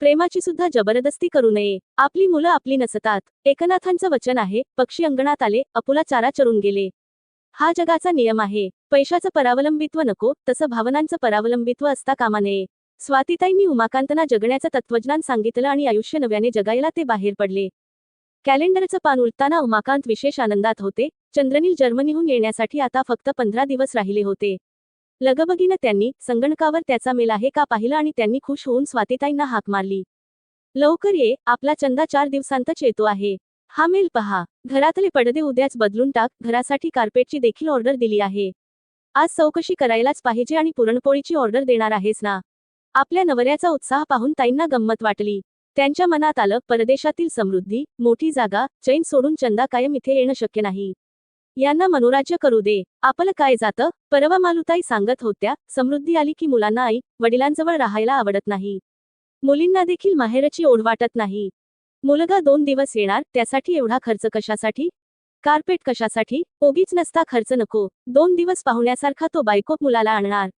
प्रेमाची सुद्धा जबरदस्ती करू नये. आपली मुलं आपली नसतात. एकनाथांचं वचन आहे पक्षी अंगणात आले अपुला चारा चरून गेले. हा जगाचा नियम आहे. पैशाचं परावलंबित्व नको तसं भावनांचं परावलंबित्व असता कामा नये. स्वातीताईंनी उमाकांतना जगण्याचं तत्वज्ञान सांगितलं आणि आयुष्य नव्याने जगायला ते बाहेर पडले. कॅलेंडरचं पान उलताना उमाकांत विशेष आनंदात होते. चंद्रनील जर्मनीहून येण्यासाठी आता फक्त पंधरा दिवस राहिले होते. लगबगीनं त्यांनी संगणकावर त्याचा मेल आहे का पाहिलं आणि त्यांनी खुश होऊन स्वातीताईंना हाक मारली. लवकर ये आपला चंदा चार दिवसांतच येतो आहे. हा मेल पहा. घरातले पडदे उद्याच बदलून टाक. घरासाठी कार्पेटची देखील ऑर्डर दिली आहे. आज चौकशी करायलाच पाहिजे आणि पुरणपोळीची ऑर्डर देणार आहेस ना? आपल्या नवऱ्याचा उत्साह पाहून ताईंना गंमत वाटली. त्यांच्या मनात आलं परदेशातील समृद्धी मोठी जागा चैन सोडून चंदा कायम इथे येणं शक्य नाही. यांना मनोराज्य करू दे. आपलं काय जातं? परवा मालुताई सांगत होत्या समृद्धी आली की मुलांना आई वडिलांजवळ राहायला आवडत नाही. मुलींना देखील माहेरची ओढ वाटत नाही. मुलगा दोन दिवस येणार त्यासाठी एवढा खर्च कशासाठी? कार्पेट कशासाठी? ओगीच नसता खर्च नको. दोन दिवस पाहुण्यासारखा तो बायको मुलाला आणणार.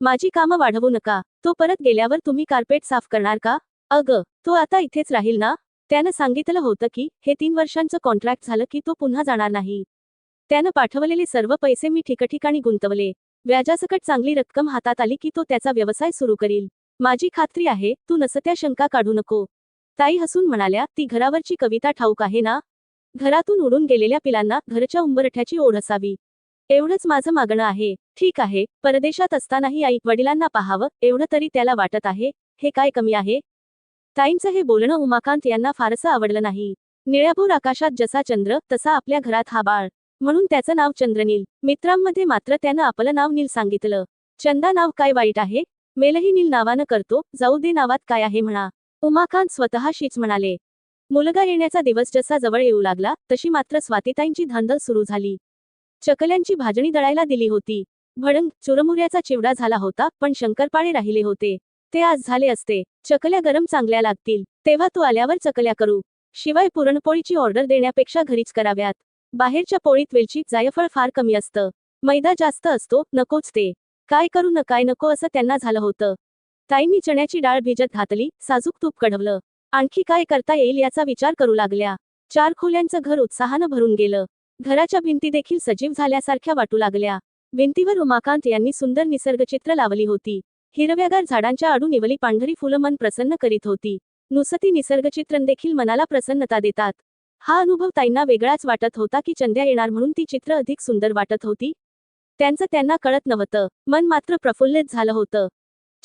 माझी कामं वाढवू नका. तो परत गेल्यावर तुम्ही कार्पेट साफ करणार का? अग तो आता इथेच राहील ना? त्यानं सांगितलं होतं की हे तीन वर्षांचं कॉन्ट्रॅक्ट झालं की तो पुन्हा जाणार नाही. त्यानं पाठवलेले सर्व पैसे मी ठिकठिकाणी गुंतवले. व्याजासकट चांगली रक्कम हातात आली की तो त्याचा व्यवसाय सुरू करील. माझी खात्री आहे तू नसत्या शंका काढू नको ताई हसून म्हणाल्या ती घरावरची कविता ठाऊक आहे ना घरातून उडून गेलेल्या पिलांना घरच्या उंबरठ्याची ओढ असावी. एवढंच माझं मागणं आहे. ठीक आहे परदेशात असतानाही आई वडिलांना पाहावं एवढं तरी त्याला वाटत आहे. हे काय कमी आहे ताईंचं हे बोलणं उमाकांत यांना फारसं आवडलं नाही. निळ्याभूर आकाशात जसा चंद्र तसा आपल्या घरात हा बाळ. म्हणून त्याचं नाव चंद्रनील. मित्रांमध्ये मात्र त्यानं आपलं नाव नील सांगितलं. चंदा नाव काय वाईट आहे? मेलही नील नावानं करतो जाऊ दे नावात काय आहे म्हणा. उमाकांत स्वतःशीच म्हणाले. मुलगा येण्याचा दिवस जसा जवळ येऊ लागला तशी मात्र स्वातीताईंची धांदल सुरू झाली. चकल्यांची भाजणी दळायला दिली होती. भडंग चुरमुऱ्याचा चिवडा झाला होता पण शंकरपाळे राहिले होते. ते आज झाले असते. चकल्या गरम चांगल्या लागतील. तेव्हा तू आल्यावर चकल्या करू. शिवाय पुरणपोळीची ऑर्डर देण्यापेक्षा घरीच कराव्यात. बाहेरच्या पोळीत वेलची जायफळ फार कमी असतं. मैदा जास्त असतो नकोच ते. काय करू न काय नको असं त्यांना झालं होतं. ताईंनी चण्याची डाळ भिजत घातली साजूक तूप कढवलं. आणखी काय करता येईल याचा विचार करू लागल्या. चार खोल्यांचं घर उत्साहानं भरून गेलं. घराच्या भिंती देखील सजीव झाल्यासारख्या वाटू लागल्या. भिंतीवर उमाकांत यांनी सुंदर निसर्गचित्र लावली होती. हिरव्यागार झाडांच्या आडून निवली पांढरी फुलं मन प्रसन्न करीत होती. नुसती निसर्गचित्रण देखील मनाला प्रसन्नता देतात. हा अनुभव ताईंना वेगळाच वाटत होता की चंद्या येणार म्हणून ती चित्र अधिक सुंदर वाटत होती. त्यांचं त्यांना कळत नव्हतं. मन मात्र प्रफुल्लित झालं होतं.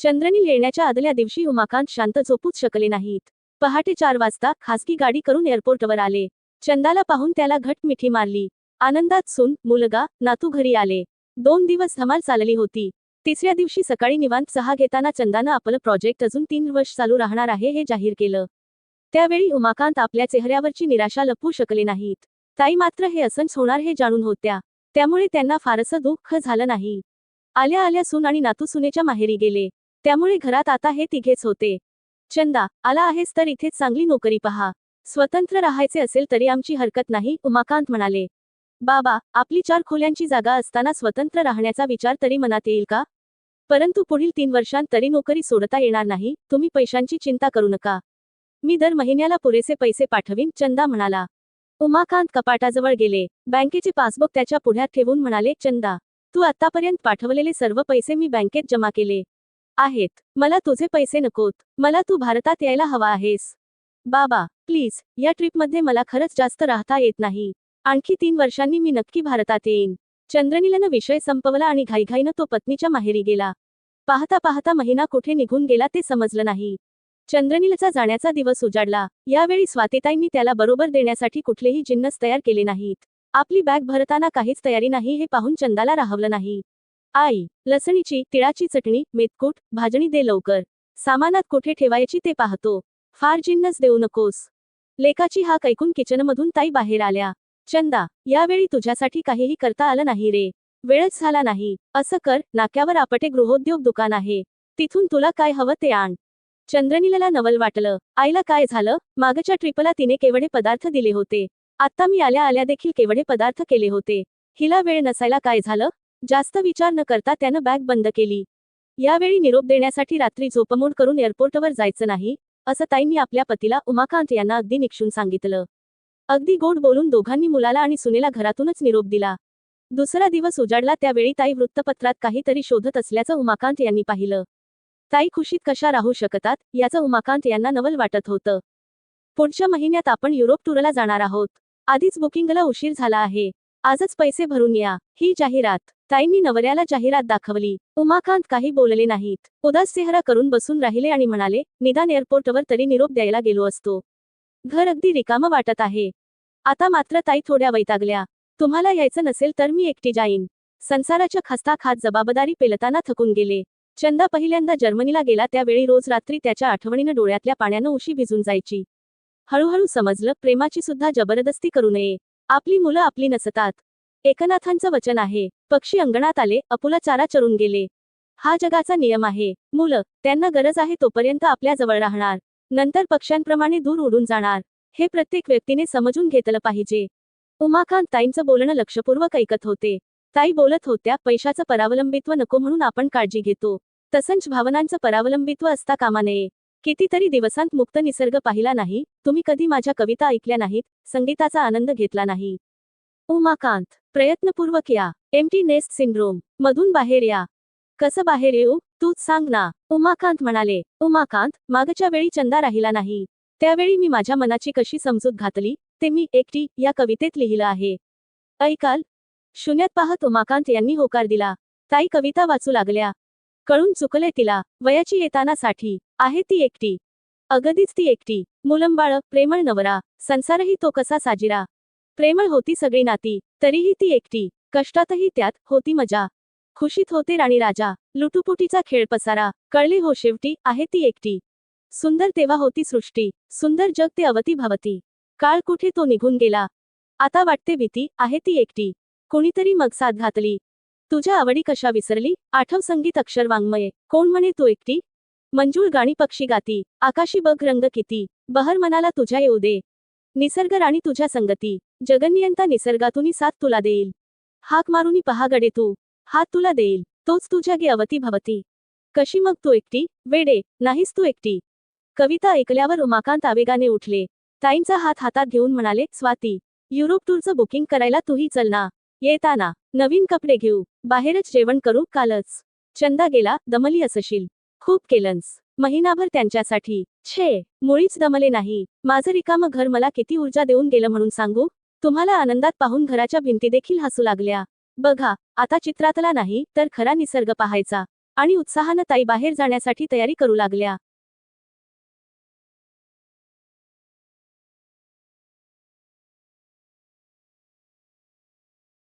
चंद्रनील येण्याच्या आदल्या दिवशी उमाकांत शांत झोपूच शकले नाहीत. पहाटे चार वाजता खासगी गाडी करून एअरपोर्टवर आले. चंदाला पाहून त्याला घट मिठी मारली. आनंदात सून मुलगा नातू घरी आले. दोन दिवस धमाल चालली होती. तिसऱ्या दिवशी सकाळी निवांत सहा घेताना चंदानं आपलं प्रोजेक्ट अजून तीन वर्ष चालू राहणार आहे हे जाहीर केलं. त्यावेळी उमाकांत आपल्या चेहऱ्यावरची निराशा लपवू शकले नाहीत. ताई मात्र हे असंच होणार हे जाणून होत्या. त्यामुळे त्यांना फारसं दुःख झालं नाही. आल्या आल्या सून आणि नातू सुनेच्या माहेरी गेले. त्यामुळे घरात आता हे तिघेच होते. चंदा आला आहेस तर इथेच चांगली नोकरी पहा. स्वतंत्र राहायचे असेल तरी आमची हरकत नाही उमाकांत म्हणाले. बाबा आपली चार खोल्यांची जागा असताना स्वतंत्र राहण्याचा विचार तरी मनात येईल का? परंतु पुढील तीन वर्षांत तरी नोकरी सोडता येणार नाही तुम्ही पैशांची चिंता करू नका. मी दर महिन्याला पुरेसे पैसे पाठवीन चंदा म्हणाला. उमाकांत कपाटाजवळ गेले. बँकेचे पासबुक त्याच्या पुढ्यात ठेवून म्हणाले चंदा तू आतापर्यंत पाठवलेले सर्व पैसे मी बँकेत जमा केले आहेत. मला तुझे पैसे नकोत. मला तू भारतात यायला हवा आहेस. बाबा प्लीज या ट्रिपमध्ये मला खरंच जास्त राहता येत नाही. आणखी तीन वर्षांनी मी नक्की भारतात येईन. चंद्रनीलनं विषय संपवला आणि घाईघाईनं तो पत्नीच्या माहेरी गेला. पाहता पाहता महिना कुठे निघून गेला ते समजलं नाही. चंद्रनीलचा जाण्याचा दिवस उजाडला. यावेळी स्वातेताईंनी त्याला बरोबर देण्यासाठी कुठलेही जिन्नस तयार केले नाहीत. आपली बॅग भरताना काहीच तयारी नाही हे पाहून चंदाला राहवलं नाही. आई लसणीची तिळाची चटणी मेतकूट भाजणी दे लवकर. सामानात कुठे ठेवायची ते पाहतो. फार जिन्नस देऊ नकोस. लेकाची हा कैकून किचनमधून ताई बाहेर आल्या. चंदा यावेळी तुझ्यासाठी काहीही करता आलं नाही रे. वेळच झाला नाही. असं कर नाक्यावर आपटे गृहोद्योग दुकान आहे. तिथून तुला काय हवं ते आण. चंद्रनीलला नवल वाटलं. आईला काय झालं? मागच्या ट्रिपला तिने केवढे पदार्थ दिले होते. आता मी आल्या आल्या देखील केवढे पदार्थ केले होते. हिला वेळ नसायला काय झालं? जास्त विचार न करता त्यानं बॅग बंद केली. यावेळी निरोप देण्यासाठी रात्री झोपमोड करून एअरपोर्टवर जायचं नाही असं ताईंनी आपल्या पतीला उमाकांत यांना अगदी निक्षून सांगितलं. अगदी गोड बोलून दोघांनी मुलाला आणि सुनेला घरातूनच निरोप दिला. दुसरा दिवस उजाडला त्यावेळी ताई वृत्तपत्रात काहीतरी शोधत असल्याचं उमाकांत यांनी पाहिलं. ताई खुशीत कशा राहू शकतात याचं उमाकांत यांना नवल वाटत होतं. पुढच्या महिन्यात आपण युरोप टूरला जाणार आहोत. आधीच बुकिंगला उशीर झाला आहे. आजच पैसे भरून या. ही जाहिरात. ताईंनी नवऱ्याला जाहिरात दाखवली. उमाकांत काही बोलले नाहीत. उदास चेहरा करून बसून राहिले आणि म्हणाले निदान एअरपोर्टवर तरी निरोप द्यायला गेलो असतो. घर अगदी रिकामं वाटत आहे. आता मात्र ताई थोड्या वैतागल्या. तुम्हाला यायचं नसेल तर मी एकटी जाईन. संसाराच्या खस्ता खात जबाबदारी पेलताना थकून गेले. चंदा पहिल्यांदा जर्मनीला गेला त्यावेळी रोज रात्री त्याच्या आठवणीनं डोळ्यातल्या पाण्यानं उशी भिजून जायची. हळूहळू समजलं प्रेमाची सुद्धा जबरदस्ती करू नये. आपली मुलं आपली नसतात. एकनाथांचं वचन आहे पक्षी अंगणात आले अपुला चारा चरून गेले. हा जगाचा नियम आहे. मुलं त्यांना गरज आहे तोपर्यंत आपल्या जवळ राहणार. नंतर पक्ष्यांप्रमाणे दूर उडून जाणार. हे प्रत्येक व्यक्तीने समजून घेतलं पाहिजे. उमाकांत ताईंचं बोलणं लक्षपूर्वक ऐकत होते. ताई बोलत होत्या पैशाचं परावलंबित्व नको म्हणून आपण काळजी घेतो. तसंच भावनांचं परावलंबित्व असता कामा नये. कितीतरी दिवसांत मुक्त निसर्ग पाहिला नाही तुम्ही कधी माझ्या कविता ऐकल्या नाहीत संगीताचा आनंद घेतला नाही. उमाकांत प्रयत्नपूर्वक या. एमटी नेस्ट सिंड्रोम मधून बाहेर या. कसं बाहेर येऊ तूच सांग ना. उमाकांत म्हणाले उमाकांत मागच्या वेळी चंदा राहिला नाही. त्यावेळी मी माझ्या मनाची कशी समजूत घातली ते मी एकटी या कवितेत लिहिलं आहे. ऐकाल शून्यात पाहत उमाकांत यांनी होकार दिला. ताई कविता वाचू लागल्या. कळून चुकले तिला. वयाची येताना साठी. आहे ती एकटी. अगदीच ती एकटी. मुलंबाळ प्रेमळ नवरा. संसारही तो कसा साजिरा. प्रेमळ होती सगळी नाती. तरीही ती एकटी. कष्टातही त्यात होती मजा. खुशीत होते राणी राजा. लुटुपुटीचा खेळ पसारा. कळले हो शेवटी आहे ती एकटी. सुंदर तेव्हा होती सृष्टी. सुंदर जग ते अवती भवती. काळ कुठे तो निघून गेला. आता वाटते भीती आहे ती एकटी. कोणीतरी मग साथ घातली. तुझ्या आवडी कशा विसरली? आठव संगीत अक्षर वाङ्मये. कोण म्हणे तू एकटी? मंजूळ गाणी पक्षी गाती. आकाशी बघ रंग किती. बहर मनाला तुझ्या येऊ दे. निसर्ग राणी तुझ्या संगती. जगनियंता निसर्गातून साथ तुला देईल. हाक मारुनी पहा गडे तू. हात तुला देईल. तोच तुझ्या गे अवती भवती. कशी मग तू एकटी? वेडे. नाहीस तू एकटी. कविता ऐकल्यावर उमाकांत आवेगाने उठले. ताईंचा हात हातात घेऊन म्हणाले स्वाती युरोप टूरचं बुकिंग करायला तूही चल ना. येताना नवीन कपडे घेऊ. बाहेरच जेवण करू कालच. चंदा गेला दमली असशील. खूप केलंस. महिनाभर त्यांच्यासाठी. छे मुळीच दमले नाही. माझं रिकामं घर मला किती ऊर्जा देऊन गेलं म्हणून सांगू? तुम्हाला आनंदात पाहून घराच्या भिंती देखील हसू लागल्या. बघा आता चित्रातला नाही तर खरा निसर्ग पाहायचा. आणि उत्साहानं ताई बाहेर जाण्यासाठी तयारी करू लागल्या.